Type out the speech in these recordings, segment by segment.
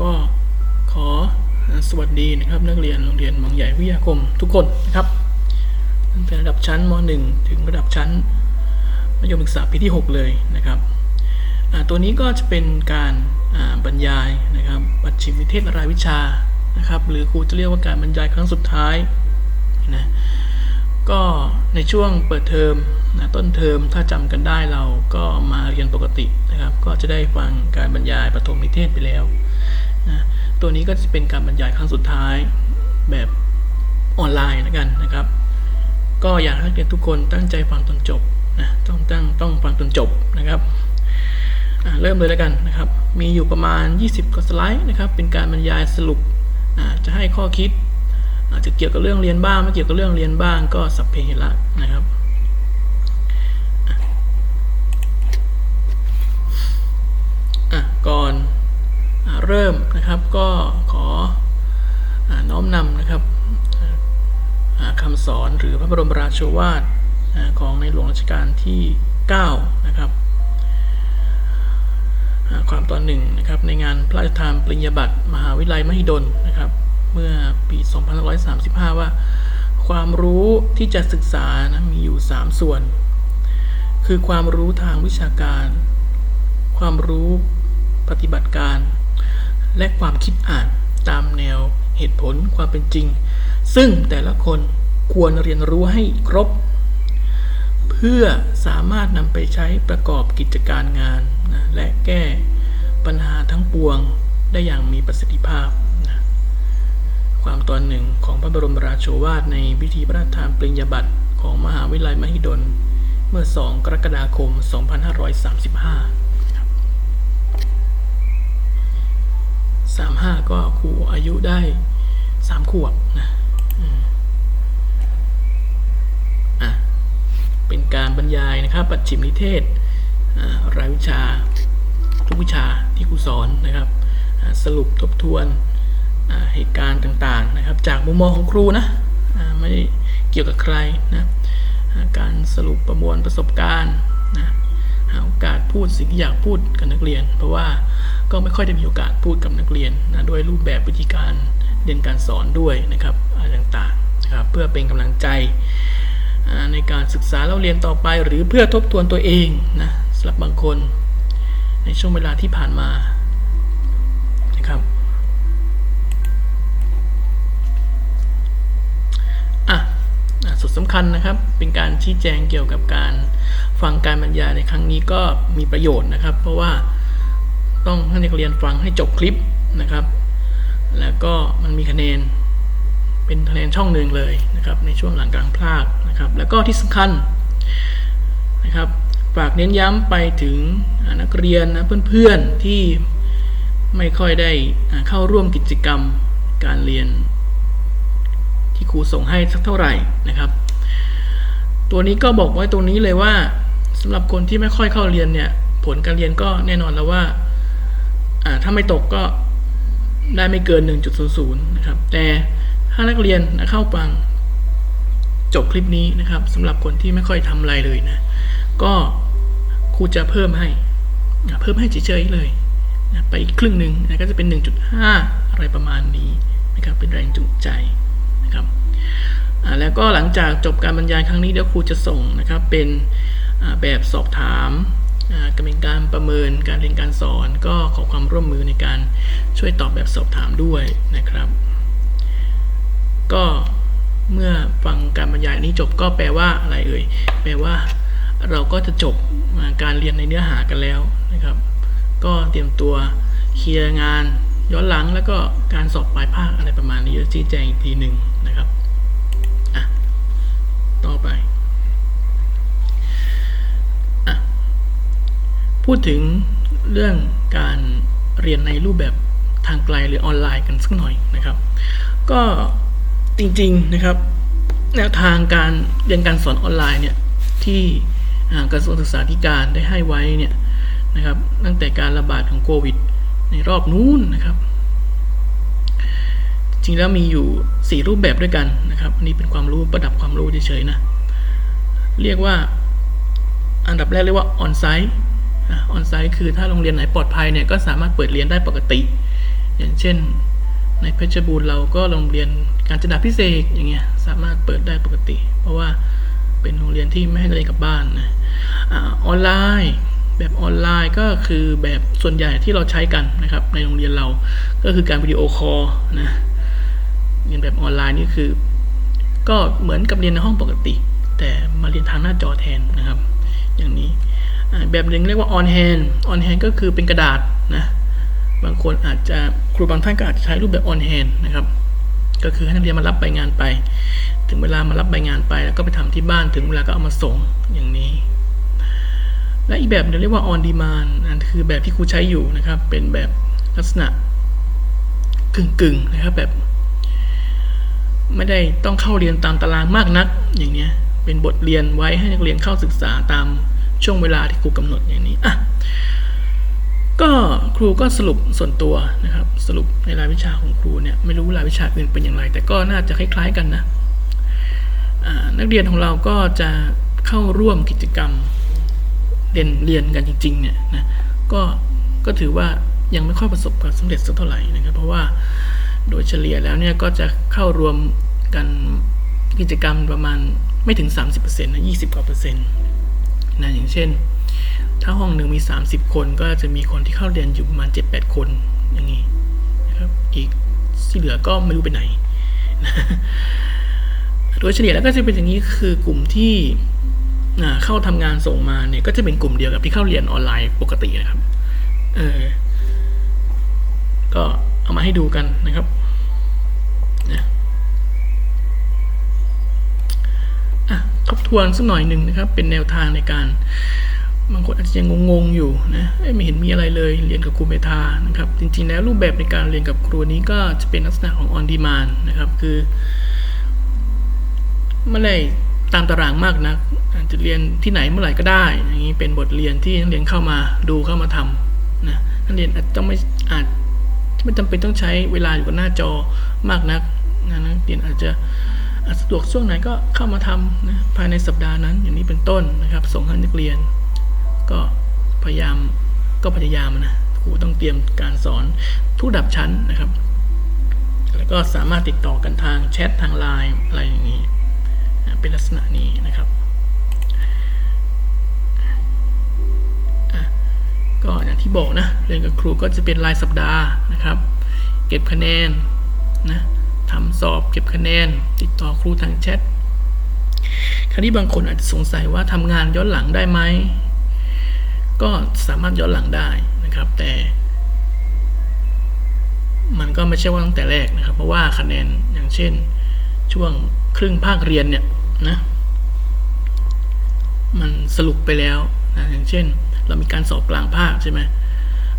ก็ขอสวัสดีนะครับนักเรียนโรงเรียนบางใหญ่วิทยาคมทุกคนนะครับตั้งแต่ระดับชั้นม .1 ถึงระดับชั้นมัธยมศึกษาปีที่ 6 เลยนะครับตัวนี้ก็จะเป็นการบรรยายนะครับปัจฉิมนิเทศรายวิชานะครับ หรือครูจะเรียกว่าการบรรยายครั้งสุดท้ายนะก็ในช่วงเปิดเทอมนะต้นเทอมถ้าจำกันได้เราก็มาเรียนปกตินะครับ ก็จะได้ฟังการบรรยายปฐมนิเทศไปแล้ว นะตัวนี้ก็จะเป็นการบรรยายครั้งสุดท้ายแบบออนไลน์นะกันนะครับ ก็อยากให้นักเรียนทุกคนตั้งใจฟังจนจบนะต้องตั้งต้องฟังจนจบนะครับเริ่มเลยแล้วกันนะครับ มีอยู่ประมาณ 20กว่าสไลด์นะครับ เป็นการบรรยายสรุปจะให้ข้อคิดอาจจะเกี่ยวกับเรื่องเรียนบ้างไม่เกี่ยวกับเรื่องเรียนบ้างก็สัพเพเหระนะครับก่อน เริ่มนะครับ ก็ขออน้อมนำนะครับคำสอนหรือพระบรมราโชวาทของในหลวงรัชกาลที่ 9 นะครับ ความตอนหนึ่งนะครับในงานพระราชทานปริญญาบัตรมหาวิทยาลัยมหิดลนะครับ เมื่อปี 2535 ว่า ความรู้ที่จะศึกษานะมีอยู่ 3 ส่วน คือความรู้ทางวิชาการ ความรู้ปฏิบัติการ และความคิดอ่านตามแนวเหตุผลความเป็นจริง ซึ่งแต่ละคนควรเรียนรู้ให้ครบ เพื่อสามารถนำไปใช้ประกอบกิจการงานนะและแก้ปัญหาทั้งปวงได้อย่างมีประสิทธิภาพนะความตอนหนึ่งของพระบรมราโชวาทในพิธีพระราชทานปริญญาบัตรของมหาวิทยาลัยมหิดล เมื่อ 2 กรกฎาคม 2535 ครับ35ก็ครูอายุได้3ขวบนะอะเป็นการบรรยายนะครับ ปัจฉิมนิเทศอ่ารายวิชา ทุกวิชาที่ครูสอนนะครับ สรุปทบทวนอ่าเหตุการณ์ต่างๆนะครับ จากมุมมองของครูนะอ่าไม่เกี่ยวกับใครนะการสรุปประมวลประสบการณ์นะหาโอกาสพูดสิ่งที่อยากพูดกับนักเรียน เพราะว่า ก็ไม่ค่อยได้มีโอกาสพูดกับนักเรียนนะด้วยรูปแบบวิธีการเรียนการสอนด้วยนะครับอะไรต่างๆนะครับเพื่อเป็นกำลังใจในการศึกษาเราเรียนต่อไป หรือเพื่อทบทวนตัวเองนะสำหรับบางคน ในช่วงเวลาที่ผ่านมานะครับอะสุดสำคัญนะครับเป็นการชี้แจงเกี่ยวกับการฟังการบรรยายในครั้งนี้ก็มีประโยชน์นะครับ เพราะว่า ต้องให้นักเรียนฟังให้จบคลิปนะครับ แล้วก็มันมีคะแนนเป็นคะแนนช่องหนึ่งเลยนะครับในช่วงหลังกลางภาคนะครับ แล้วก็ที่สำคัญนะครับฝากเน้นย้ำไปถึงนักเรียนนะเพื่อนๆที่ไม่ค่อยได้เข้าร่วมกิจกรรมการเรียน ที่ครูส่งให้สักเท่าไหร่นะครับ ตัวนี้ก็บอกไว้ตรงนี้เลยว่าสำหรับคนที่ไม่ค่อยเข้าเรียนเนี่ยผลการเรียนก็แน่นอนแล้วว่า ถ้าไม่ตกก็ได้ไม่เกิน 1.00 นะครับ แต่ถ้านักเรียนนะเข้าฟังจบคลิปนี้นะครับสำหรับคนที่ไม่ค่อยทำอะไรเลยนะ ก็ครูจะเพิ่มให้อะเพิ่มให้เฉยๆเลยนะไปอีกครึ่งหนึ่งนะก็จะเป็น 1.5 อะไรประมาณนี้นะครับเป็นแรงจูงใจนะครับอ่าแล้วก็หลังจากจบการบรรยายครั้งนี้เดี๋ยวครูจะส่งนะครับเป็นแบบสอบถาม อ่าก็เป็นการประเมินการเรียนการสอนก็ขอความร่วมมือในการช่วยตอบแบบสอบถามด้วยนะครับ ก็เมื่อฟังการบรรยายนี้จบก็แปลว่าอะไรเอ่ยแปลว่าเราก็จะจบการเรียนในเนื้อหากันแล้วนะครับ ก็เตรียมตัวเคลียร์งานย้อนหลังแล้วก็การสอบปลายภาคอะไรประมาณนี้จะชี้แจงอีกทีหนึ่งนะครับอะต่อไปอะ พูดถึงเรื่องการเรียนในรูปแบบทางไกลหรือออนไลน์กันสักหน่อยนะครับ ก็จริงๆนะครับ แนวทางการเรียนการสอนออนไลน์เนี่ยที่กระทรวงศึกษาธิการได้ให้ไว้เนี่ยนะครับตั้งแต่การระบาดของโควิด ในรอบนู้นนะครับ จริงแล้วมีอยู่ 4 รูปแบบด้วยกันนะครับอันนี้เป็นความรู้ประดับความรู้เฉยๆนะ เรียกว่าอันดับแรกเรียกว่าออนไซต์ ออนไซต์คือถ้าโรงเรียนไหนปลอดภัยเนี่ยก็สามารถเปิดเรียนได้ปกติ อย่างเช่น ในเพชรบูรณ์เราก็โรงเรียนการจนาพิเศษอย่างเงี้ยสามารถเปิดได้ปกติ เพราะว่าเป็นโรงเรียนที่ไม่ให้เรียนกลับบ้านนะอออนไลน์แบบออนไลน์ก็คือแบบส่วนใหญ่ที่เราใช้กันนะครับ ในโรงเรียนเราก็คือการวิดีโอคอลนะเรียนแบบออนไลน์นี่คือ ก็เหมือนกับเรียนในห้องปกติ แต่มาเรียนทางหน้าจอแทนนะครับ อย่างนี้ แบบหนึ่งเรียกว่า on hand on hand ก็คือเป็นกระดาษนะบางคนอาจจะครูบางท่านก็อาจจะใช้รูปแบบ on hand นะครับก็คือให้นักเรียนมารับใบงานไป ถึงเวลามารับใบงานไป แล้วก็ไปทำที่บ้านถึงเวลาก็เอามาส่งอย่างนี้ และอีกแบบหนึงเรียกว่า on demand นั่นคือแบบที่ครูใช้อยู่นะครับ เป็นแบบลักษณะกึ่งๆนะครับแบบ ไม่ได้ต้องเข้าเรียนตามตารางมากนักอย่างเนี้ยเป็นบทเรียนไว้ให้นักเรียนเข้าศึกษาตาม ช่วงเวลาที่ครูกำหนดอย่างนี้อะก็ครูก็สรุปส่วนตัวนะครับ สรุปในรายวิชาของครูเนี่ยไม่รู้รายวิชาอื่นเป็นอย่างไร แต่ก็น่าจะคล้าย ๆกันนะนักเรียนของเราก็จะเข้าร่วมกิจกรรมเรียนเรียนกันจริงๆเนี่ยนะก็ก็ถือว่ายังไม่ค่อยประสบความสำเร็จสักเท่าไหร่นะครับ เพราะว่าโดยเฉลี่ยแล้วเนี่ยก็จะเข้ารวมกันกิจกรรมประมาณไม่ถึง 30%นะ20กว่าเปอร์เซ็นต์ นะอย่างเช่น ถ้าห้องหนึ่งมี 30 คนก็จะมีคนที่เข้าเรียนอยู่ประมาณ 7-8 คนอย่างนี้นะครับอีกที่เหลือก็ไม่รู้ไปไหนโดยเฉลี่ยแล้วก็จะเป็นอย่างนี้คือกลุ่มที่เข้าทำงานส่งมาเนี่ยก็จะเป็นกลุ่มเดียวกับที่เข้าเรียนออนไลน์ปกตินะครับ เออ ก็เอามาให้ดูกันนะครับนะ ทบทวนสักหน่อยหนึ่งนะครับ เป็นแนวทางในการบางคนอาจจะยังงงๆอยู่นะไม่เห็นมีอะไรเลยเรียนกับครูเมธานะครับ จริงๆแล้วรูปแบบในการเรียนกับครูนี้ก็จะเป็นลักษณะของ on demand นะครับ คือไม่ได้ตามตารางมากนะอาจจะเรียนที่ไหนเมื่อไหร่ก็ได้ อย่างนี้เป็นบทเรียนที่นักเรียนเข้ามาดูเข้ามาทำนะนักเรียนอาจจะต้องไม่อาจไม่จำเป็นต้องใช้เวลาอยู่กับหน้าจอมากนักนะนักเรียนอาจจะ สะดวกช่วงไหนก็เข้ามาทำนะภายในสัปดาห์นั้นอย่างนี้เป็นต้นนะครับ ส่งให้นักเรียน ก็พยายามก็พยายามนะครูต้องเตรียมการสอนทุกระดับชั้นนะครับ แล้วก็สามารถติดต่อกันทางแชททางไลน์อะไรอย่างนี้เป็นลักษณะนี้นะครับก็อย่างที่บอกนะเรียนกับครูก็จะเป็นรายสัปดาห์นะครับ เก็บคะแนนนะ ทำสอบเก็บคะแนน ติดต่อครูทางแชทคราวนี้บางคนอาจจะสงสัยว่าทำงานย้อนหลังได้ไหม ก็สามารถย้อนหลังได้นะครับ แต่ มันก็ไม่ใช่ว่าตั้งแต่แรกนะครับ เพราะว่าคะแนนอย่างเช่น ช่วงครึ่งภาคเรียนเนี่ยนะมันสรุปไปแล้วนะอย่างเช่น เรามีการสอบกลางภาคใช่ไหม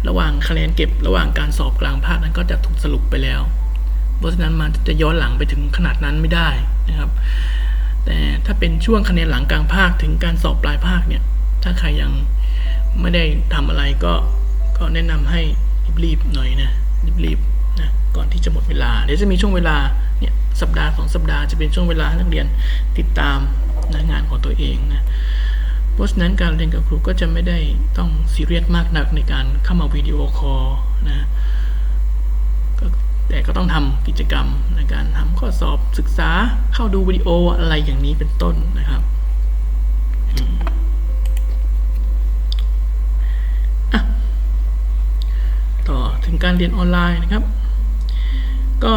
ระหว่างคะแนนเก็บระหว่างการสอบกลางภาคนั้นก็จะถูกสรุปไปแล้ว เพราะฉะนั้นมันจะย้อนหลังไปถึงขนาดนั้นไม่ได้นะครับ แต่ถ้าเป็นช่วงคะแนนหลังกลางภาคถึงการสอบปลายภาคเนี่ย ถ้าใครยังไม่ได้ทำอะไรก็ก็แนะนำให้รีบๆหน่อยนะรีบๆนะก่อนที่จะหมดเวลาเดี๋ยวจะมีช่วงเวลาเนี่ยสัปดาห์สองสัปดาห์จะเป็นช่วงเวลาให้นักเรียนติดตามนะงานของตัวเองนะเพราะฉะนั้นการเรียนกับครูก็จะไม่ได้ต้องซีเรียสมากนักในการเข้ามาวิดีโอคอลนะ แต่ก็ต้องทำกิจกรรมในการทำข้อสอบศึกษาเข้าดูวิดีโออะไรอย่างนี้เป็นต้นนะครับต่อถึงการเรียนออนไลน์นะครับ ก็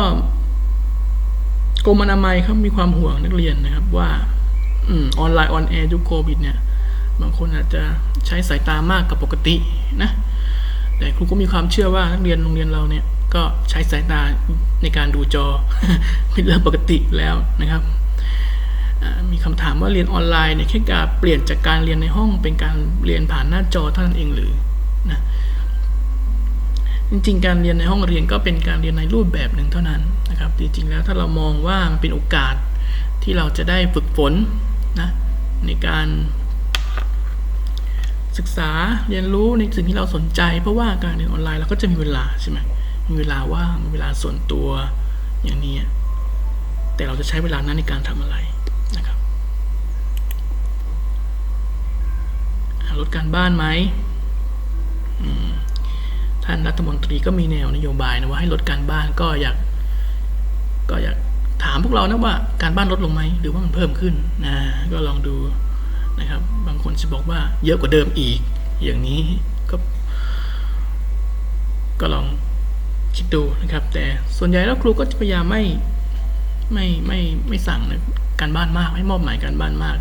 กรมอนามัยเขามีความห่วงนักเรียนนะครับว่าอออนไลน์ออนแอร์ยุคโควิดเนี่ย บางคนอาจจะใช้สายตามากกว่าปกตินะ แต่ครูก็มีความเชื่อว่านักเรียนโรงเรียนเราเนี่ย ก็ใช้สายตาในการดูจอเป็นเรื่องปกติแล้วนะครับ มีคำถามว่าเรียนออนไลน์เนี่ยแค่การเปลี่ยนจากการเรียนในห้องเป็นการเรียนผ่านหน้าจอเท่านั้นเองหรือนะจริงๆ การเรียนในห้องเรียนก็เป็นการเรียนในรูปแบบหนึ่งเท่านั้นนะครับ จริงๆแล้วถ้าเรามองว่ามันเป็นโอกาสที่เราจะได้ฝึกฝนนะในการศึกษาเรียนรู้ในสิ่งที่เราสนใจ เพราะว่าการเรียนออนไลน์เราก็จะมีเวลาใช่ไหม เวลาว่างเวลาส่วนตัวอย่างนี้ แต่เราจะใช้เวลานั้นในการทำอะไรนะครับลดการบ้านไหมมทท่านรัฐมนตรีก็มีแนวนโยบายนะว่าให้ลดการบ้านก็อยากก็อยากถามพวกเรานะว่าการบ้านลดลงไหมหรือว่ามันเพิ่มขึ้นนะก็ลองดูนะครับ บางคนจะบอกว่าเยอะกว่าเดิมอีก อย่างนี้ก็ก็ลอง คิดดูนะครับ แต่ส่วนใหญ่แล้วครูก็จะพยายามไม่ไม่ไม่ไม่สั่งนะการบ้านมากไม่มอบหมายการบ้านมาก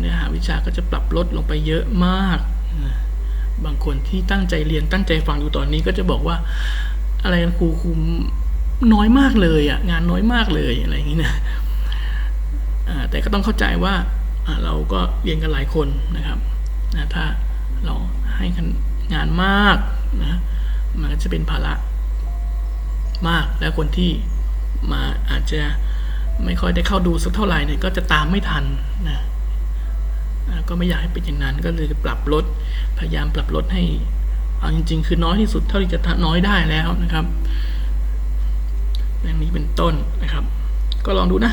เนื้อหาวิชาก็จะปรับลดลงไปเยอะมาก บางคนที่ตั้งใจเรียนตั้งใจฟังอยู่ตอนนี้ก็จะบอกว่า อะไรกันครูครูน้อยมากเลยอะงานน้อยมากเลยอะไรอย่างนี้นะแต่ก็ต้องเข้าใจว่าเราก็เรียนกันหลายคนนะครับถ้าเราให้งานมากนะมันก็จะเป็นภาระ มาก แล้วคนที่มาอาจจะไม่ค่อยได้เข้าดูสักเท่าไหร่เนี่ยก็จะตามไม่ทันนะก็ไม่อยากให้เป็นอย่างนั้นก็เลยปรับลดพยายามปรับลดให้เอาจริง ๆ คือน้อยที่สุดเท่าที่จะน้อยได้แล้วนะครับอย่างนี้เป็นต้นนะครับ ก็ลองดูนะ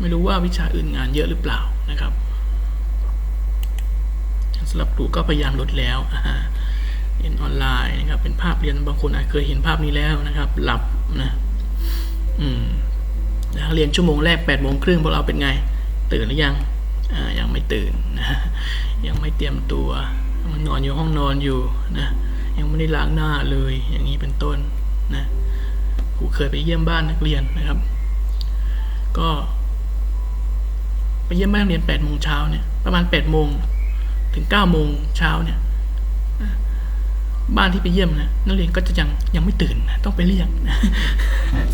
ไม่รู้ว่าวิชาอื่นงานเยอะหรือเปล่านะครับสำหรับครูก็พยายามลดแล้วอ่า รียนออนไลน์นะครับ เป็นภาพเรียนบางคนอาจเคยเห็นภาพนี้แล้วนะครับ หลับนะอืมนะเรียนชั่วโมงแรก8ปดโมงครึ่งพวกเราเป็นไง ตื่นหรือยังอ่ายังไม่ตื่นนะยังไม่เตรียมตัวมันนอนอยู่ห้องนอนอยู่นะยังไม่ได้ล้างหน้าเลยอย่างนี้เป็นต้นนะครูเคยไปเยี่ยมบ้านนักเรียนนะครับ ก็ไปเยี่ยมบ้านนักเรียนแปดโมงเช้าเนี่ยประมาณแปดโมงถึงเก้าโมงเช้าเนี่ย บ้านที่ไปเยี่ยมนะนักเรียนก็จะยังยังไม่ตื่นนะต้องไปเรียกนะ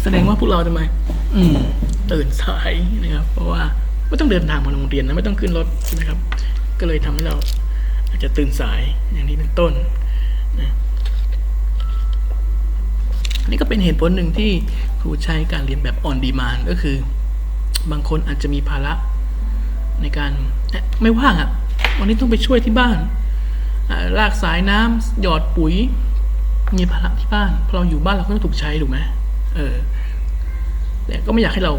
แสดงว่าพวกเราทำไม อืมตื่นสายนะครับเพราะว่าไม่ต้องเดินทางมาโรงเรียนนะไม่ต้องขึ้นรถใช่ไหมครับ ก็เลยทำให้เรา อาจจะตื่นสายอย่างนี้เป็นต้นนะนี่ก็เป็นเหตุผลหนึ่งที่ครูใช้การเรียนแบบออนดีมานก็คือ บางคนอาจจะมีภาระในการเอ๊ะไม่ว่างอะ่ะวันนี้ต้องไปช่วยที่บ้าน อ่าลากสายน้ำหยอดปุ๋ย มีภาระที่บ้านพอเราอยู่บ้านเราก็ต้องถูกใช้ถูกไหมเออ แต่ก็ไม่อยากให้เรา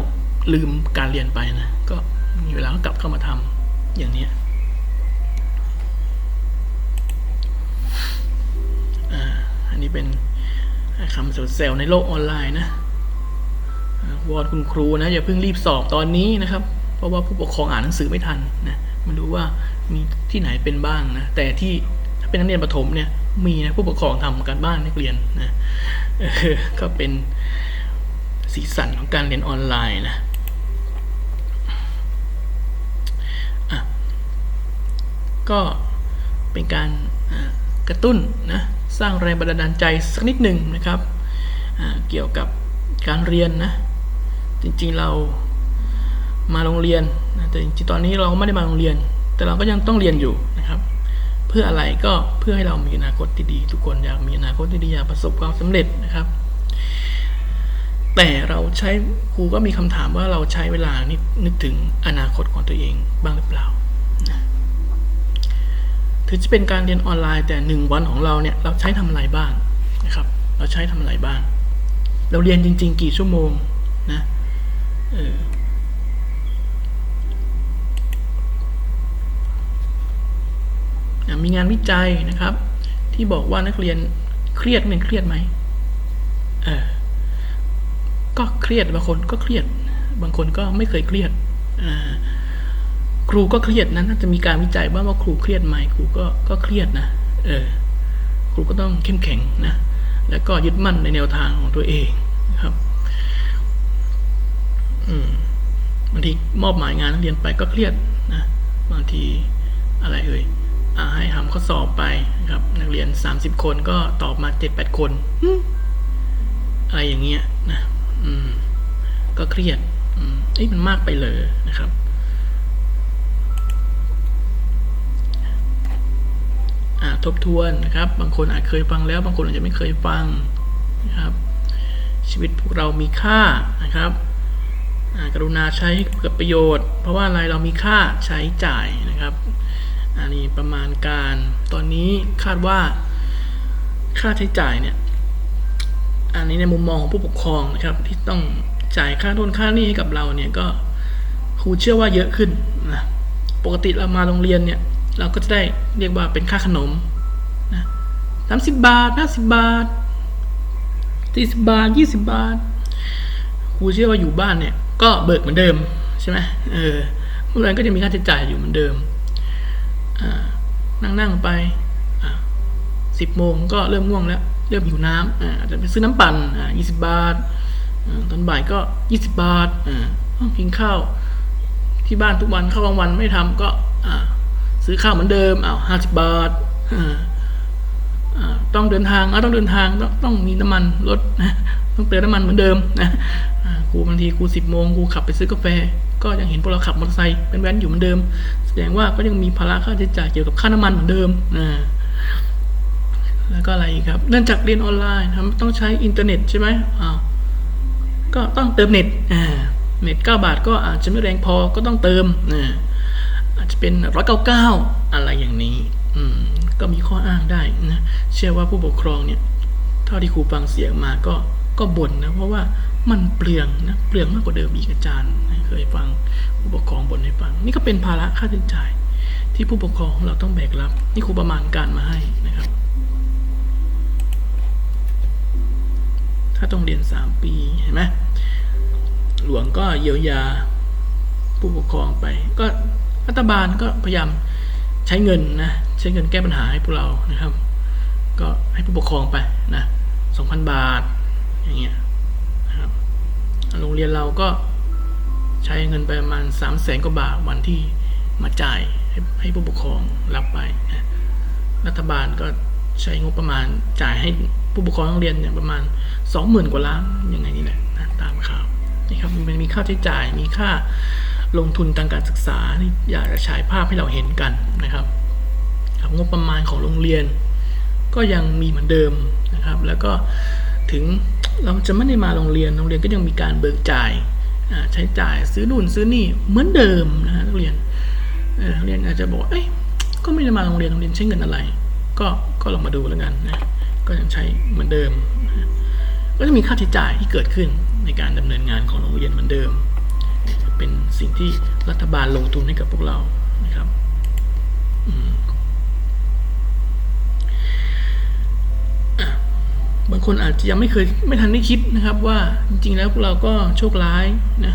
ลืมการเรียนไปนะ ก็มีเวลาก็กลับเข้ามาทำอย่างเนี้ยอ่าอันนี้เป็นคำเซลล์ในโลกออนไลน์นะวอนคุณครูนะอย่าเพิ่งรีบสอบตอนนี้นะครับ เพราะว่าผู้ปกครองอ่านหนังสือไม่ทันนะไม่รู้ว่ามีที่ไหนเป็นบ้างนะ แต่ที่ เป็นนักเรียนประถมเนี่ยมีนะผู้ปกครองทำการบ้านนักเรียนนะก็เป็นสีสันของการเรียนออนไลน์นะก็เป็นการกระตุ้นนะสร้างแรงบันดาลใจสักนิดหนึ่งนะครับเกี่ยวกับการเรียนนะจริงๆเรามาโรงเรียนแต่จริงๆตอนนี้เราไม่ได้มาโรงเรียน แต่เราก็ยังต้องเรียนอยู่ พื่ออะไรก็เพื่อให้เรามีอนาคตที่ดี ทุกคนอยากมีอนาคตที่ดีอยากประสบความสำเร็จนะครับ แต่เราใช้ครูก็มีคำถามว่าเราใช้เวลานี่นึกถึงอนาคตของตัวเองบ้างหรือเปล่าถึงจะเป็นการเรียนออนไลน์แต่หนึ่งวันของเราเนี่ยเราใช้ทำอะไรบ้างนะครับ เราใช้ทำอะไรบ้าง เราเรียนจริง ๆ กี่ชั่วโมงนะเอออะ มีงานวิจัยนะครับ ที่บอกว่านักเรียนเครียดเรียนเครียดไหมเออก็เครียดบางคนก็เครียด บางคนก็ไม่เคยเครียดครูก็เครียดนะน่าจะมีการวิจัยว่าว่าครูเครียดไหมครูก็ก็เครียดนะเออครูก็ต้องเข้มแข็งนะแล้วก็ยึดมั่นในแนวทางของตัวเองนะครับอืมบางทีมอบหมายงานนักเรียนไปก็เครียดนะบางทีอะไรเอ่ย ให้ทำข้อสอบไปนะครับ นักเรียนสามสิบคนก็ตอบมาเจ็ดแปดคนอืมอะไรอย่างเงี้ยนะอืมก็เครียดอืมเอ้ยมันมากไปเลยนะครับอ่าทบทวนนะครับ บางคนอาจเคยฟังแล้ว บางคนอาจจะไม่เคยฟังนะครับ ชีวิตพวกเรามีค่านะครับอ่ากรุณาใช้ให้เกิดประโยชน์ เพราะว่าอะไรเรามีค่าใช้จ่ายนะครับ อันนี้ประมาณการตอนนี้คาดว่าค่าใช้จ่ายเนี่ยอันนี้ในมุมมองของผู้ปกครองนะครับที่ต้องจ่ายค่าโน่นค่านี่ให้กับเราเนี่ยก็ครูเชื่อว่าเยอะขึ้นนะปกติเรามาโรงเรียนเนี่ยเราก็จะได้เรียกว่าเป็นค่าขนมนะสามสิบบาทห้าสิบบาทสี่สิบบาทยี่สิบบาทครูเชื่อว่าอยู่บ้านเนี่ยก็เบิกเหมือนเดิมใช่ไหมเออโรงเรียนก็จะมีค่าใช้จ่ายอยู่เหมือนเดิม นั่งนั่งๆไปสิบโมงก็เริ่มง่วงแล้ว เริ่มหิวน้ำอาจจะไปซื้อน้ำปั่นอ่ายี่สิบบาทอตอนบ่ายก็ยี่สิบบาทต้องกินข้าวที่บ้านทุกวันข้าวกลางวันไม่ทำก็ซื้อข้าวเหมือนเดิมอ้าวห้าสิบบาทต้องเดินทางอ่าต้องเดินทางต้องต้องมีน้ำมันรถนะต้องเติมน้ำมันเหมือนเดิมนะครูบางทีครูสิบโมงครูขับไปซื้อกาแฟ ก็ยังเห็นพวกเราขับมอเตอร์ไซค์เป็นแว้นอยู่เหมือนเดิม แสดงว่าก็ยังมีภาระค่าใช้จ่ายเกี่ยวกับค่าน้ำมันเหมือนเดิมอ่าแล้วก็อะไรครับ เนื่องจากเรียนออนไลน์ทำต้องใช้อินเทอร์เน็ตใช่ไหมอ้าวก็ต้องเติมเน็ตอ่าเน็ตเก้าบาทก็อาจจะไม่แรงพอก็ต้องเติมอ่าอาจจะเป็นร้อยเก้าเก้าอะไรอย่างนี้ อืม ก็มีข้ออ้างได้นะ เชื่อว่าผู้ปกครองเนี่ย เท่าที่ครูฟังเสียงมาก็ก็บ่นนะ เพราะว่ามันเปลืองนะ เปลืองมากกว่าเดิมอีกอาจารย์นะ ยฟังผู้ปกครองบ่นให้ฟัง นี่ก็เป็นภาระค่าใช้จ่าย ที่ผู้ปกครองของเราต้องแบกรับ นี่ครูประมาณการมาให้นะครับ ถ้าต้องเรียนสามปีเห็นไหมหลวงก็เยียวยาผู้ปกครองไป ก็รัฐบาลก็พยายามใช้เงินนะใช้เงินแก้ปัญหาให้พวกเรานะครับ ก็ให้ผู้ปกครองไปนะสองพันบาทอย่างเงี้ยนะครับโรงเรียนเราก็ ใช้เงินไปประมาณสามแสนกว่าบาทวันที่มาจ่ายให้ให้ผู้ปกครองรับไปนะรัฐบาลก็ใช้งบประมาณจ่ายให้ผู้ปกครองโรงเรียนเนี่ยประมาณสองหมื่นกว่าล้านยังไงนี่แหละนะตามข่าวนี่ครับมันมีค่าใช้จ่ายมีค่าลงทุนทางการศึกษาที่อยากจะฉายภาพให้เราเห็นกันนะครับครับงบประมาณของโรงเรียน ก็ยังมีเหมือนเดิมนะครับ แล้วก็ถึงเราจะไม่ได้มาโรงเรียนโรงเรียนก็ยังมีการเบิกจ่าย ใช้จ่ายซื้อนู่นซื้อนี่เหมือนเดิมนะฮะนักเรียนเอ่อเรียนอาจจะบอกเอ้ยก็ไม่ได้มาโรงเรียนโรงเรียนใช้เงินอะไร ก็ก็ลองมาดูแล้วกันนะก็ยังใช้เหมือนเดิม ก็จะมีค่าใช้จ่ายที่เกิดขึ้นในการดำเนินงานของโรงเรียนเหมือนเดิม เป็นสิ่งที่รัฐบาลลงทุนให้กับพวกเรานะครับอืมอะ บางคนอาจจะยังไม่เคยไม่ทันได้คิดนะครับว่าจริงๆแล้วพวกเราก็โชคร้ายนะ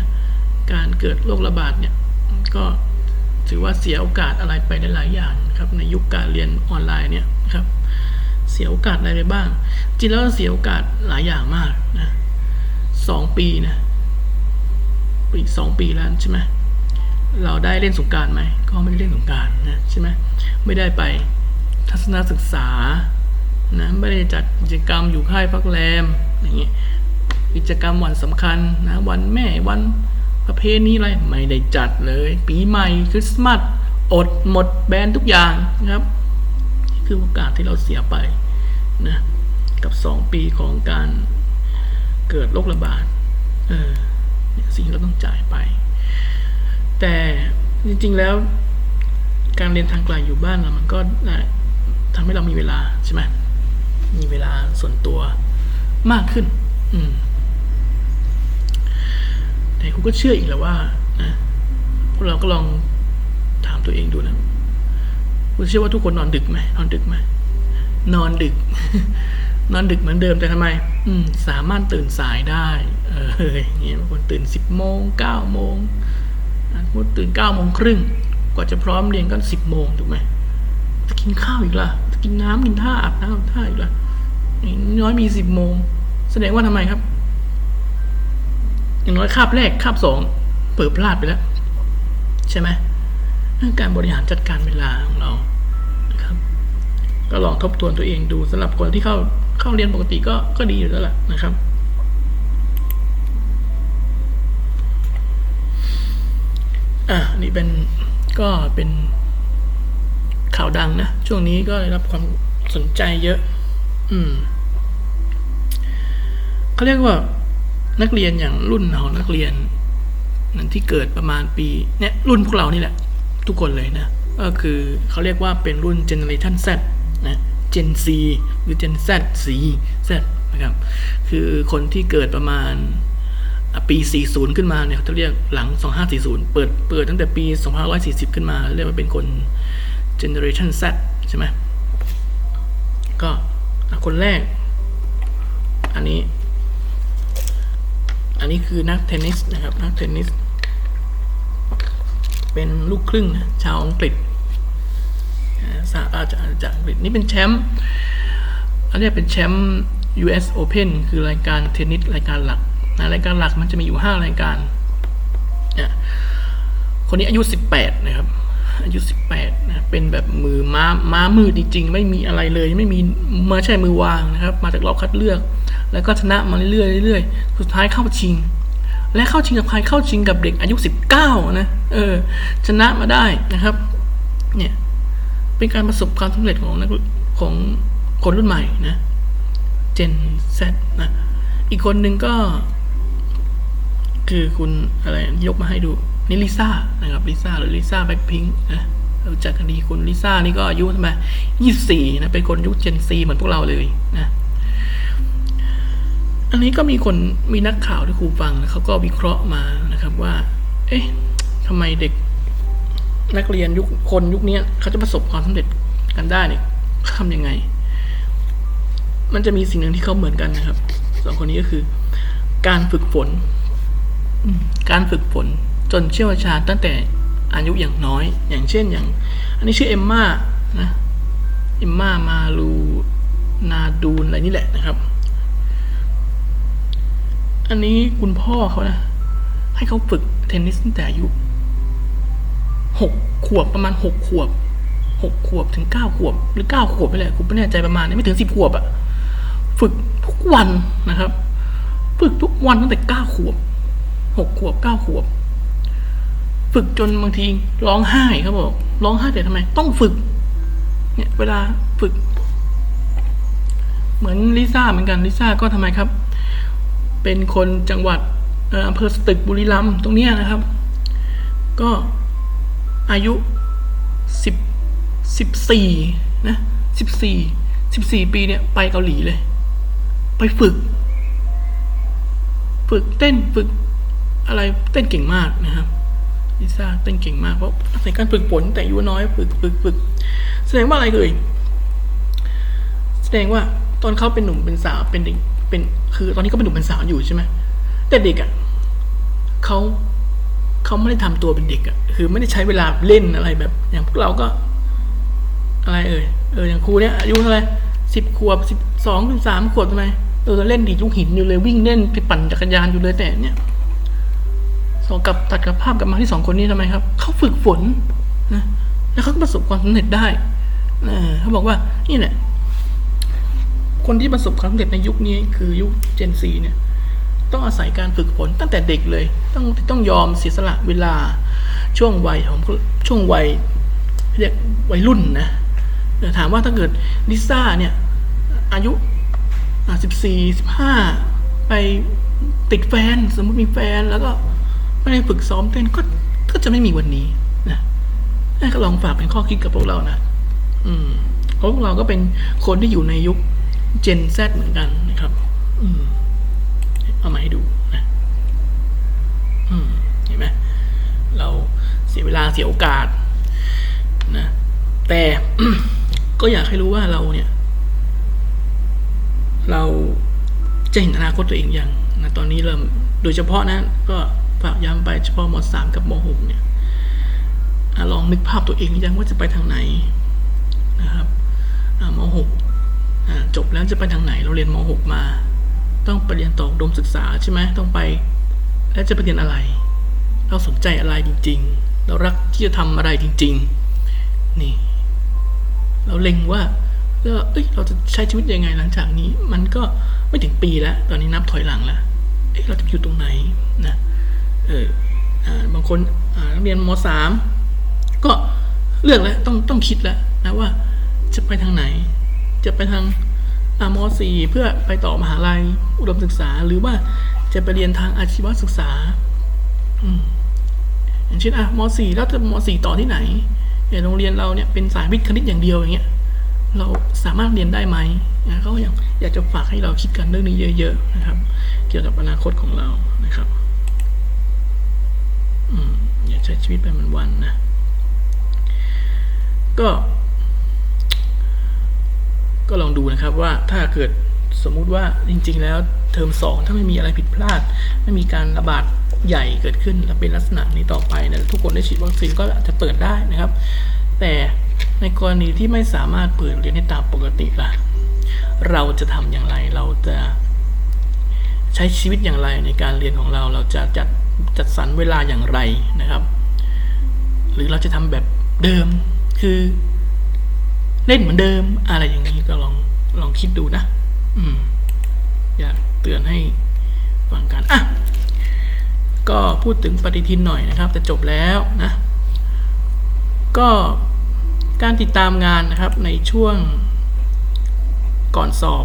การเกิดโรคระบาดเนี่ยก็ถือว่าเสียโอกาสอะไรไปหลายๆอย่างครับในยุคการเรียนออนไลน์เนี่ยครับเสียโอกาสอะไรไปบ้าง จริงแล้วเสียโอกาสหลายอย่างมากนะสองปีนะอีกสองปีแล้วใช่ไหมเราได้เล่นสงการไหมก็ไม่ได้เล่นสงการนะใช่ไหมไม่ได้ไปทัศนศึกษา นะไม่ได้จัดกิจกรรมอยู่ค่ายพักแรมอย่างเงี้ยกิจกรรมวันสำคัญนะวันแม่วันประเพณีอะไรไม่ได้จัดเลย ปีใหม่คริสต์มาสอดหมดแบนทุกอย่างนะครับนี่คือโอกาสที่เราเสียไปนะกับสองปีของการเกิดโรคระบาดเออเนี่ยสิ่งที่เราต้องจ่ายไป แต่จริงๆแล้วการเรียนทางไกลอยู่บ้านเรามันก็ทำให้เรามีเวลาใช่ไหม มีเวลาส่วนตัวมากขึ้น อืมแต่ครูก็เชื่ออีกแล้วว่านะพวกเราก็ลองถามตัวเองดูนะคุณเชื่อว่าทุกคนนอนดึกไหมนอนดึกไหมนอนดึก นอนดึกเหมือนเดิมแต่ทำไม อืม สามารถตื่นสายได้ เอออย่างเงี้ยบางคนตื่นสิบโมงเก้าโมงอะสมมติตื่นเก้าโมงครึ่งกว่าจะพร้อมเรียนก็สิบโมงถูกไหมจะกินข้าวอีกล่ะจะกินน้ำกินท่าอาบน้ำท่าอีกล่ะ น้อยมีสิบโมง แสดงว่าทำไมครับ อย่างน้อยคาบแรกคาบสองเปิดพลาดไปแล้ว ใช่ไหมเรื่องการบริหารจัดการเวลาของเรานะครับ ก็ลองทบทวนตัวเองดูสำหรับคนที่เข้าเข้าเรียนปกติก็ก็ดีอยู่แล้วล่ะนะครับอะนี่เป็นก็เป็นข่าวดังนะ ช่วงนี้ก็ได้รับความสนใจเยอะ อืมเขาเรียกว่านักเรียนอย่างรุ่นของนักเรียนนั่นที่เกิดประมาณปีเนี่ยรุ่นพวกเรานี่แหละ ทุกคนเลยนะ ก็คือเขาเรียกว่าเป็นรุ่น Generation Z นะ Gen C หรือ Gen Z C Z นะครับ คือคนที่เกิดประมาณอะปี 40 ขึ้นมาเนี่ยเขาจะเรียกหลัง 2540 เปิดเปิดตั้งแต่ปี 2540 ขึ้นมา เรียกว่าเป็นคน Generation Z ใช่ไหมก็ คนแรก อันนี้ อันนี้คือนักเทนนิสนะครับ นักเทนนิส เป็นลูกครึ่งนะชาวอังกฤษอ่าสาอาจากจากอังกฤษนี่เป็นแชมป์อันนี้เป็นแชมป์ US Open คือรายการเทนนิสรายการหลักนะรายการหลักมันจะมีอยู่ 5 รายการนี่คนนี้อายุ 18 นะครับ อายุ18นะเป็นแบบมือม้าม้ามือจริงๆ ไม่มีอะไรเลย ไม่มีมาใช่มือวางนะครับ มาจากรอบคัดเลือก แล้วก็ชนะมาเรื่อยๆเรื่อยๆสุดท้ายเข้าชิง และเข้าชิงกับใครเข้าชิงกับเด็กอายุ19นะเออชนะมาได้นะครับ เนี่ยเป็นการประสบความสำเร็จของนักของคนรุ่นใหม่นะเจน Z นะอีกคนหนึ่งก็ คือคุณอะไรยกมาให้ดู นี่ลิซ่านะครับลิซ่าหรือลิซ่าแบ็คพิงค์นะรู้จักกันดีคุณลิซ่านี่ก็อายุทำไมยี่สี่นะเป็นคนยุคเจนซีเหมือนพวกเราเลยนะอันนี้ก็มีคนมีนักข่าวที่ครูฟังนะเขาก็วิเคราะห์มานะครับว่า เอ๊ะทำไมเด็กนักเรียนยุคคนยุคนี้เขาจะประสบความสำเร็จกันได้เนี่ยทำยังไง มันจะมีสิ่งหนึ่งที่เขาเหมือนกันนะครับสองคนนี้ก็คือ การฝึกฝน การฝึกฝน จนเชี่ยวชาญตั้งแต่อายุอย่างน้อย อย่างเช่นอย่าง อันนี้ชื่อเอมมานะเอมมามาลูนาดูนอะไรนี่แหละนะครับ อันนี้คุณพ่อเขานะ ให้เขาฝึกเทนนิสตั้งแต่อายุหกขวบประมาณหกขวบหกขวบถึงเก้าขวบ หรือเก้าขวบไปเลยคุณไม่แน่ใจประมาณนี้ไม่ถึงสิบขวบอะฝึกทุกวันนะครับ ฝึกทุกวันตั้งแต่เก้าขวบหกขวบเก้าขวบ ฝึกจนบางทีร้องไห้เขาบอกร้องไห้แต่ทำไม ต้องฝึก เนี่ยเวลาฝึก เหมือนลิซ่าเหมือนกันลิซ่าก็ทำไมครับ เป็นคนจังหวัดเอ่ออำเภอสตึกบุรีรัมย์ตรงเนี้ยนะครับ ก็อายุสิบสิบสี่นะสิบสี่สิบสี่ปีเนี่ยไปเกาหลีเลย ไปฝึก ฝึกเต้นฝึกอะไรเต้นเก่งมากนะครับ ลิซ่าเต้นเก่งมากเพราะอาศัยการฝึกฝนแต่อายุน้อยฝึกฝึกฝึกแสดงว่าอะไรเลยแสดงว่าตอนเขาเป็นหนุ่มเป็นสาวเป็นเด็กเป็นคือ ตอนนี้ก็เป็นหนุ่มเป็นสาวอยู่ใช่ไหมแต่เด็กอะเขาเขาไม่ได้ทำตัวเป็นเด็กอะคือไม่ได้ใช้เวลาเล่นอะไรแบบ อย่างพวกเราก็ อะไรเอ่ยเอออย่างครูเนี้ยอายุเท่าไหร่สิบขวบสิบสองสิบสามขวบทำไมเออเล่นดีลูกหินอยู่เลยวิ่งเล่นไปปั่นจักรยานอยู่เลยแต่เนี่ย สอกับตัดกับภาพกลับมาที่สองคนนี้ทำไมครับเขาฝึกฝนนะแล้วเขาประสบความสำเร็จได้เออเขาบอกว่านี่แหละคนที่ประสบความสำเร็จในยุคนี้คือยุคเจนซีเนี่ย ต้องอาศัยการฝึกฝนตั้งแต่เด็กเลย ต้องต้องยอมเสียสละเวลาช่วงวัยของช่วงวัยเรียกวัยรุ่นนะถามว่าถ้าเกิดลิซ่าเนี่ย อายุสิบสี่สิบห้าไปติดแฟน สมมติมีแฟนแล้วก็ ไม่ได้ฝึกซ้อมเต้นก็ก็จะไม่มีวันนี้นะให้ก็ลองฝากเป็นข้อคิดกับพวกเรานะ อืมพวกเราก็เป็นคนที่อยู่ในยุค Gen Z เหมือนกันนะครับ อืมเอามาให้ดูนะอืมเห็นไหมเราเสียเวลาเสียโอกาสนะแต่ก็อยากให้รู้ว่าเราเนี่ย เราจะเห็นอนาคตตัวเองอย่างนะตอนนี้เริ่มโดยเฉพาะนะก็ ฝากย้ำไปเฉพาะมสามกับมหกเนี่ยอลองนึกภาพตัวเองยังว่าจะไปทางไหนนะครับอ่ามหกจบแล้วจะไปทางไหน เราเรียนมหกมา ต้องไปเรียนต่อดมศึกษาใช่ไหมต้องไป แล้วจะไปเรียนอะไร เราสนใจอะไรจริง ๆ เรารักที่จะทำอะไรจริง ๆ นี่ เราเล็งว่าแล้วเอ้ยเราจะใช้ชีวิตยังไงหลังจากนี้ มันก็ไม่ถึงปีแล้ว ตอนนี้นับถอยหลังแล้วเอ๊ะเราจะอยู่ตรงไหนนะ เออบางคนนักเรียนมสามก็เลือกแล้วต้องต้องคิดแล้วนะว่าจะไปทางไหน จะไปทางมสี่เพื่อไปต่อมหาลัยอุดมศึกษา หรือว่าจะไปเรียนทางอาชีวศึกษาอืมอย่างเช่นอะมสี่แล้วจะมสี่ต่อที่ไหนอย่างโรงเรียนเราเนี่ยเป็นสายวิทย์คณิตอย่างเดียวอย่างเงี้ยเราสามารถเรียนได้ไหมนะเขาอยากอยากจะฝากให้เราคิดกันเรื่องนี้เยอะ ๆ นะครับ เกี่ยวกับอนาคตของเรานะครับ อย่าใช้ชีวิตไปวันๆนะ ก็ ก็ลองดูนะครับว่าถ้าเกิดสมมุติว่าจริง ๆ แล้วเทอมสองถ้าไม่มีอะไรผิดพลาด ไม่มีการระบาดใหญ่เกิดขึ้นและเป็นลักษณะนี้ต่อไปนะทุกคนได้ฉีดวัคซีนก็อาจจะเปิดได้นะครับ แต่ในกรณีที่ไม่สามารถเปิดเรียนให้ตามปกติล่ะเราจะทำอย่างไรเราจะใช้ชีวิตอย่างไรในการเรียนของเราเราจะจัด จัดสรรเวลาอย่างไรนะครับ หรือเราจะทำแบบเดิมคือ เล่นเหมือนเดิม อะไรอย่างนี้ก็ลองลองคิดดูนะ อืม อยากเตือนให้ฟังกันอะก็พูดถึงปฏิทินหน่อยนะครับจะจบแล้วนะ ก็การติดตามงานนะครับในช่วงก่อนสอบ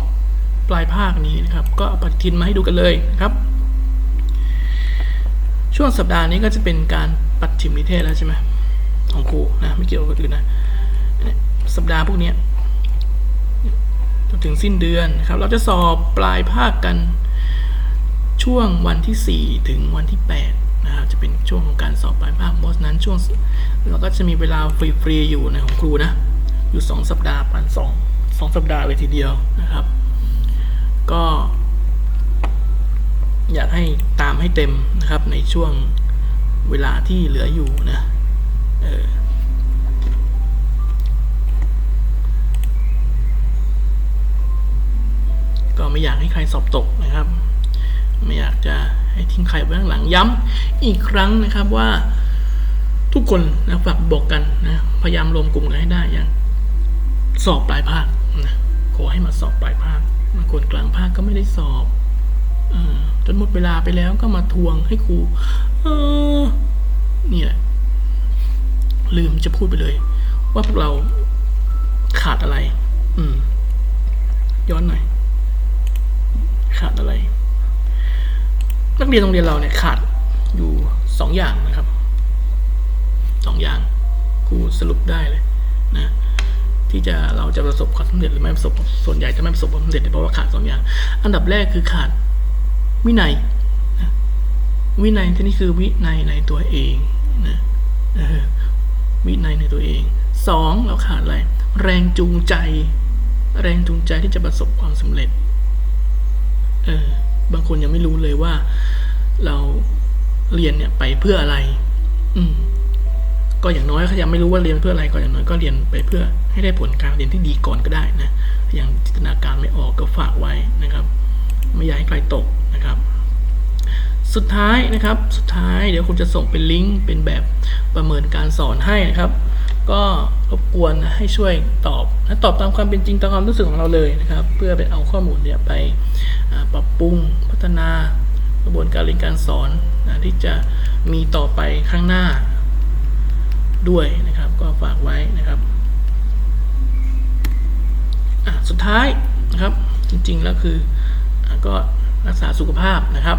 ปลายภาคนี้นะครับ ก็ปฏิทินมาให้ดูกันเลยนะครับ ช่วงสัปดาห์นี้ก็จะเป็นการปัดฉิมนิเทศแล้วใช่ไหมของครูนะไม่เกี่ยวกับอื่นนะสัปดาห์พวกนี้จนถึงสิ้นเดือนครับ เราจะสอบปลายภาคกันช่วงวันที่ 4 ถึงวันที่ 8 นะครับ จะเป็นช่วงของการสอบปลายภาคเพราะฉะนั้นช่วงเราก็จะมีเวลาฟรีๆอยู่ในของครูนะ อยู่ 2 สัปดาห์ปันสองสองสัปดาห์เลยทีเดียวนะครับ ก็ อยากให้ตามให้เต็มนะครับในช่วงเวลาที่เหลืออยู่นะเออก็ไม่อยากให้ใครสอบตกนะครับ ไม่อยากจะให้ทิ้งใครไว้ข้างหลังย้ำอีกครั้งนะครับว่าทุกคนนะฝากบอกกันนะพยายามรวมกลุ่มกันให้ได้อย่างสอบปลายภาคนะขอให้มาสอบปลายภาคบางคนกลางภาคก็ไม่ได้สอบอ จนหมดเวลาไปแล้วก็มาทวงให้ครูเออนี่แหละ ลืมจะพูดไปเลย ว่าพวกเราขาดอะไร อืม ย้อนหน่อย ขาดอะไร นักเรียนโรงเรียนเราเนี่ยขาดอยู่สองอย่างนะครับสองอย่างครูสรุปได้เลย นะที่จะเราจะประสบความสำเร็จหรือไม่ประสบส่วนใหญ่จะไม่ประสบความสำเร็จเพราะว่าขาดสองอย่าง อันดับแรกคือขาด วินัยนะวินัยที่นี่คือวินัยในตัวเองนะออวินัยในตัวเองสองเราขาดอะไร แรงจูงใจ แรงจูงใจที่จะประสบความสำเร็จเออบางคนยังไม่รู้เลยว่า เราเรียนเนี่ยไปเพื่ออะไร อืมก็อย่างน้อยเขายังไม่รู้ว่าเรียนเพื่ออะไรก็อย่างน้อยก็เรียนไปเพื่อให้ได้ผลการเรียนที่ดีก่อนก็ได้นะยังจินตนาการไม่ออกก็ฝากไว้นะครับ ไม่อยากให้ใครตกนะครับ สุดท้ายนะครับ สุดท้ายเดี๋ยวคุณจะส่งเป็นลิงก์เป็นแบบประเมินการสอนให้นะครับ ก็รบกวนนะให้ช่วยตอบนะตอบตามความเป็นจริงตามความรู้สึกของเราเลยนะครับ เพื่อไปเอาข้อมูลเนี่ยไปปรับปรุงพัฒนากระบวนการเรียนการสอนนะที่จะมีต่อไปข้างหน้าด้วยนะครับ ก็ฝากไว้นะครับสุดท้ายนะครับจริงๆแล้วคือ ก็รักษาสุขภาพนะครับ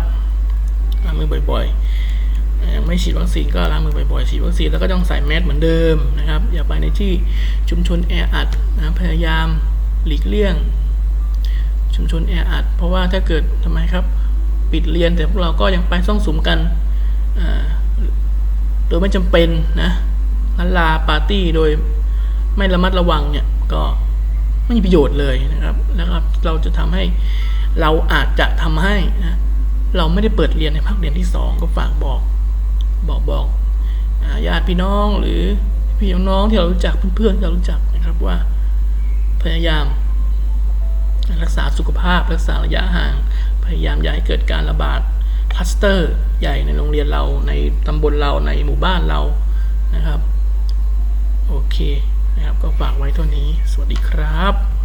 ล้างมือบ่อยๆ ไม่ฉีดวัคซีนก็ล้างมือบ่อยๆฉีดวัคซีนแล้วก็ต้องใส่แมสเหมือนเดิมนะครับ อย่าไปในที่ชุมชนแออัดนะพยายามหลีกเลี่ยง ชุมชนแออัด เพราะว่าถ้าเกิดทำไมครับปิดเรียนแต่พวกเราก็ยังไปซ่องสุมกันโดยไม่จำเป็นนะลันลาปาร์ตี้โดยไม่ระมัดระวังเนี่ยก็ไม่มีประโยชน์เลยนะครับ แล้วเราจะทำให้ เราอาจจะทำให้นะเราไม่ได้เปิดเรียนในภาคเรียนที่สองก็ฝากบอก บอกบอกญาติพี่น้องหรือพี่น้องที่เรารู้จักเพื่อนๆที่เรารู้จักนะครับว่า พยายาม รักษาสุขภาพรักษาระยะห่าง พยายามอย่าให้เกิดการระบาดคลัสเตอร์ใหญ่ในโรงเรียนเราในตำบลเราในหมู่บ้านเรานะครับ โอเคนะครับ ก็ฝากไว้เท่านี้ สวัสดีครับ